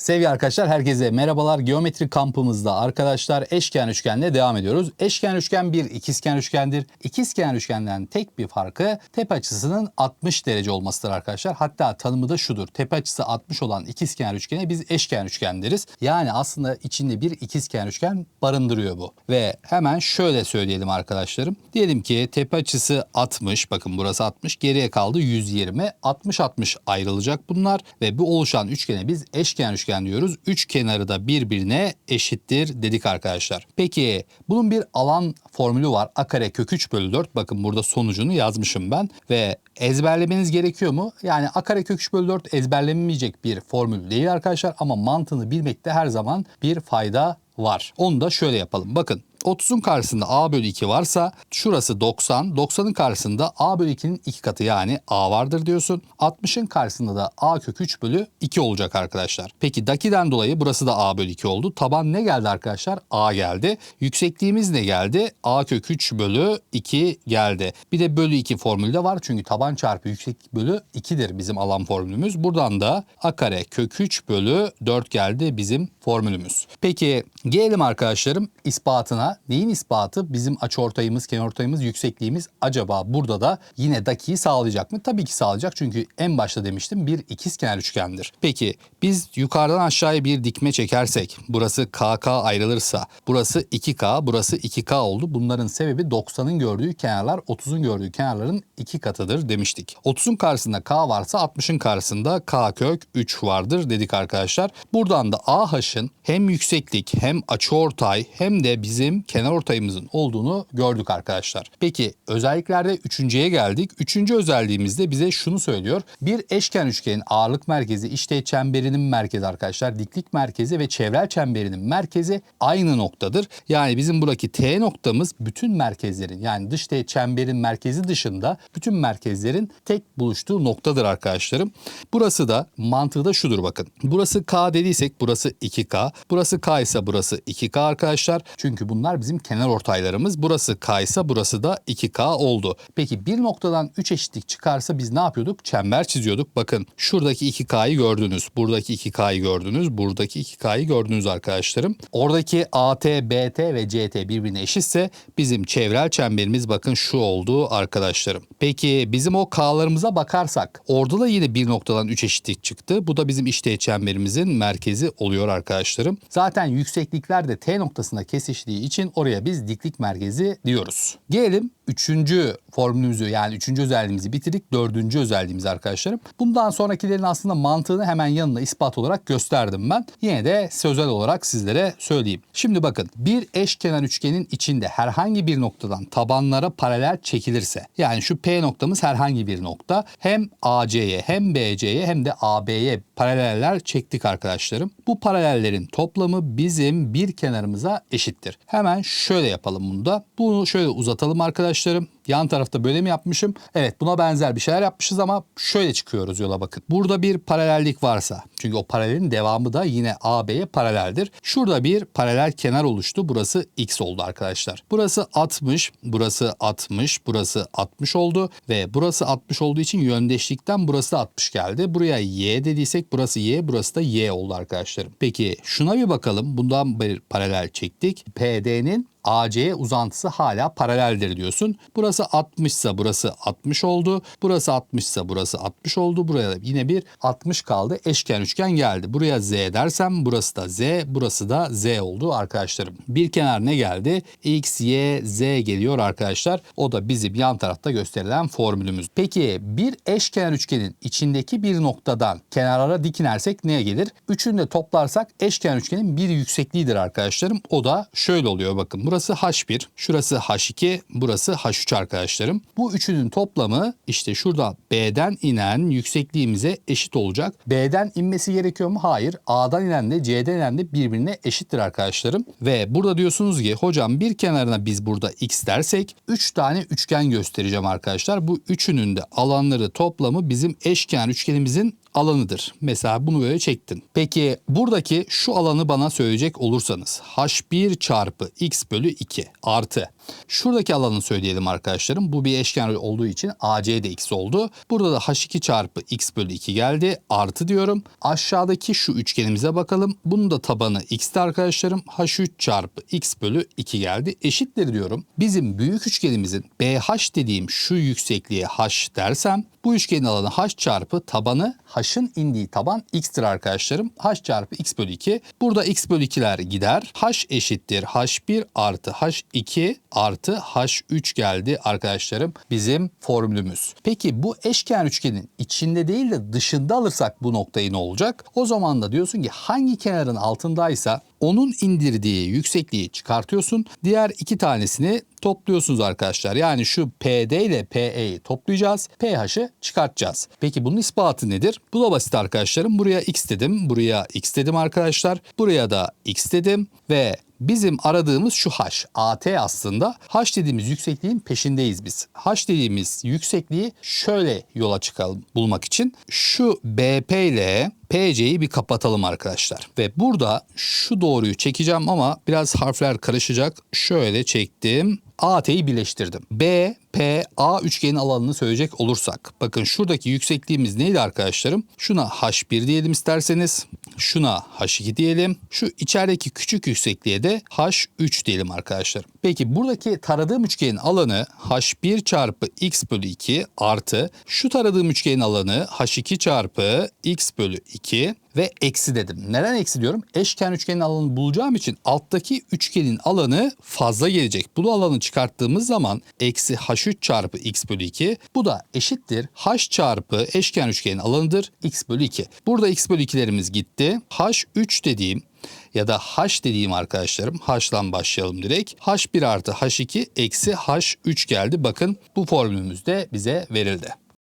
Sevgili arkadaşlar herkese merhabalar. Geometri kampımızda arkadaşlar eşkenar üçgenle devam ediyoruz. Eşkenar üçgen bir ikizkenar üçgendir. İkizkenar üçgenden tek bir farkı tepe açısının 60 derece olmasıdır arkadaşlar. Hatta tanımı da şudur. Tepe açısı 60 olan ikizkenar üçgene biz eşkenar üçgen deriz. Yani aslında içinde bir ikizkenar üçgen barındırıyor bu. Ve hemen şöyle söyleyelim arkadaşlarım. Diyelim ki tepe açısı 60. Bakın burası 60. Geriye kaldı 120. 60-60 ayrılacak bunlar. Ve bu oluşan üçgene biz eşkenar üçgen diyoruz. Üç kenarı da birbirine eşittir dedik arkadaşlar. Peki bunun bir alan formülü var. A kare kök 3 bölü 4. Bakın burada sonucunu yazmışım ben. Ve ezberlemeniz gerekiyor mu? Yani A kare kök 3 bölü 4 ezberlenmeyecek bir formül değil arkadaşlar. Ama mantığını bilmekte her zaman bir fayda var. Onu da şöyle yapalım. Bakın 30'un karşısında a bölü 2 varsa şurası 90. 90'ın karşısında a bölü 2'nin 2 katı yani a vardır diyorsun. 60'ın karşısında da a kök 3 bölü 2 olacak arkadaşlar. Peki dakiden dolayı burası da a bölü 2 oldu. Taban ne geldi arkadaşlar? a geldi. Yüksekliğimiz ne geldi? a kök 3 bölü 2 geldi. Bir de bölü 2 formülü de var. Çünkü taban çarpı yükseklik bölü 2'dir bizim alan formülümüz. Buradan da a kare kök 3 bölü 4 geldi bizim formülümüz. Peki gelelim arkadaşlarım ispatına. Neyin ispatı? Bizim açıortayımız, kenarortayımız, yüksekliğimiz acaba burada da yine dakiyi sağlayacak mı? Tabii ki sağlayacak çünkü en başta demiştim bir ikizkenar üçgendir. Peki biz yukarıdan aşağıya bir dikme çekersek burası KK ayrılırsa burası 2K, burası 2K oldu. Bunların sebebi 90'ın gördüğü kenarlar 30'un gördüğü kenarların 2 katıdır demiştik. 30'un karşısında K varsa 60'ın karşısında K kök 3 vardır dedik arkadaşlar. Buradan da AH'ın hem yükseklik hem açıortay hem de bizim kenar ortayımızın olduğunu gördük arkadaşlar. Peki özelliklerde üçüncüye geldik. Üçüncü özelliğimizde bize şunu söylüyor. Bir eşkenar üçgenin ağırlık merkezi işte çemberinin merkezi arkadaşlar. Diklik merkezi ve çevrel çemberinin merkezi aynı noktadır. Yani bizim buradaki T noktamız bütün merkezlerin yani dış T çemberin merkezi dışında bütün merkezlerin tek buluştuğu noktadır arkadaşlarım. Burası da mantığı da şudur bakın. Burası K dediysek burası 2K. Burası K ise burası 2K arkadaşlar. Çünkü bunlar bizim kenar ortaylarımız. Burası K ise burası da 2K oldu. Peki bir noktadan 3 eşitlik çıkarsa biz ne yapıyorduk? Çember çiziyorduk. Bakın şuradaki 2K'yı gördünüz. Buradaki 2K'yı gördünüz. Buradaki 2K'yı gördünüz arkadaşlarım. Oradaki AT, BT ve CT birbirine eşitse bizim çevrel çemberimiz bakın şu oldu arkadaşlarım. Peki bizim o K'larımıza bakarsak orada da yine bir noktadan 3 eşitlik çıktı. Bu da bizim işte çemberimizin merkezi oluyor arkadaşlarım. Zaten yükseklikler de T noktasında kesiştiği için oraya biz diklik merkezi diyoruz. Gelelim üçüncü formülümüzü yani üçüncü özelliğimizi bitirdik. Dördüncü özelliğimiz arkadaşlarım. Bundan sonrakilerin aslında mantığını hemen yanına ispat olarak gösterdim ben. Yine de sözel olarak sizlere söyleyeyim. Şimdi bakın bir eşkenar üçgenin içinde herhangi bir noktadan tabanlara paralel çekilirse yani şu P noktamız herhangi bir nokta hem AC'ye hem BC'ye hem de AB'ye paraleller çektik arkadaşlarım. Bu paralellerin toplamı bizim bir kenarımıza eşittir. Hemen şöyle yapalım bunu da. Bunu şöyle uzatalım arkadaşlarım. Yan tarafta böyle mi yapmışım? Evet buna benzer bir şeyler yapmışız ama şöyle çıkıyoruz yola bakın. Burada bir paralellik varsa çünkü o paralelin devamı da yine AB'ye paraleldir. Şurada bir paralel kenar oluştu. Burası X oldu arkadaşlar. Burası 60, burası 60, burası 60 oldu ve burası 60 olduğu için yöndeşlikten burası 60 geldi. Buraya Y dediysek burası Y, burası da Y oldu arkadaşlarım. Peki şuna bir bakalım. Bundan bir paralel çektik. PD'nin AC'ye uzantısı hala paraleldir diyorsun. Burası 60 ise burası 60 oldu. Burası 60 ise burası 60 oldu. Buraya yine bir 60 kaldı. Eşkenar üçgen geldi. Buraya Z dersem burası da Z, burası da Z oldu arkadaşlarım. Bir kenar ne geldi? X, Y, Z geliyor arkadaşlar. O da bizim yan tarafta gösterilen formülümüz. Peki bir eşkenar üçgenin içindeki bir noktadan kenarlara dik inersek neye gelir? Üçünü de toplarsak eşkenar üçgenin bir yüksekliğidir arkadaşlarım. O da şöyle oluyor bakın. Burası H1, şurası H2, burası H3 arkadaşlarım. Bu üçünün toplamı işte şurada B'den inen yüksekliğimize eşit olacak. B'den inmesi gerekiyor mu? Hayır. A'dan inen de C'den inen de birbirine eşittir arkadaşlarım. Ve burada diyorsunuz ki hocam bir kenarına biz burada X dersek 3 tane üçgen göstereceğim arkadaşlar. Bu üçünün de alanları toplamı bizim eşkenar üçgenimizin alanıdır. Mesela bunu böyle çektin. Peki buradaki şu alanı bana söyleyecek olursanız h1 çarpı x bölü 2 artı şuradaki alanı söyleyelim arkadaşlarım. Bu bir eşkenar olduğu için AC de x oldu. Burada da h2 çarpı x bölü 2 geldi. Artı diyorum. Aşağıdaki şu üçgenimize bakalım. Bunun da tabanı x'ti arkadaşlarım. h3 çarpı x bölü 2 geldi. Eşittir diyorum. Bizim büyük üçgenimizin BH dediğim şu yüksekliğe h dersem bu üçgenin alanı h çarpı tabanı h'ın indiği taban x'tir arkadaşlarım. h çarpı x bölü 2. Burada x bölü 2'ler gider. h eşittir h1 artı h2 artı h3 geldi arkadaşlarım bizim formülümüz. Peki bu eşkenar üçgenin içinde değil de dışında alırsak bu noktayı ne olacak? O zaman da diyorsun ki hangi kenarın altındaysa onun indirdiği yüksekliği çıkartıyorsun. Diğer iki tanesini topluyorsunuz arkadaşlar. Yani şu PD ile PE'yi toplayacağız. pH'ı çıkartacağız. Peki bunun ispatı nedir? Bu da basit arkadaşlarım. Buraya x dedim. Buraya x dedim arkadaşlar. Buraya da x dedim ve Bizim aradığımız şu h. AT aslında. H dediğimiz yüksekliğin peşindeyiz biz. H dediğimiz yüksekliği şöyle yola çıkalım bulmak için. Şu BP ile PC'yi bir kapatalım arkadaşlar. Ve burada şu doğruyu çekeceğim ama biraz harfler karışacak. Şöyle çektim. AT'yi birleştirdim. B, P, A üçgenin alanını söyleyecek olursak. Bakın şuradaki yüksekliğimiz neydi arkadaşlarım? Şuna H1 diyelim isterseniz. Şuna H2 diyelim. Şu içerideki küçük yüksekliğe de H3 diyelim arkadaşlar. Peki buradaki taradığım üçgenin alanı H1 çarpı X bölü 2 artı şu taradığım üçgenin alanı H2 çarpı X bölü 2 ve eksi dedim. Neden eksi diyorum? Eşkenar üçgenin alanını bulacağım için alttaki üçgenin alanı fazla gelecek. Bu alanı çıkarttığımız zaman eksi h3 çarpı x bölü 2 bu da eşittir h çarpı eşkenar üçgenin alanıdır x bölü 2. Burada x bölü 2'lerimiz gitti. h3 dediğim ya da h dediğim arkadaşlarım h'lan başlayalım direkt. h1 artı h2 eksi h3 geldi. Bakın bu formülümüz de bize verildi.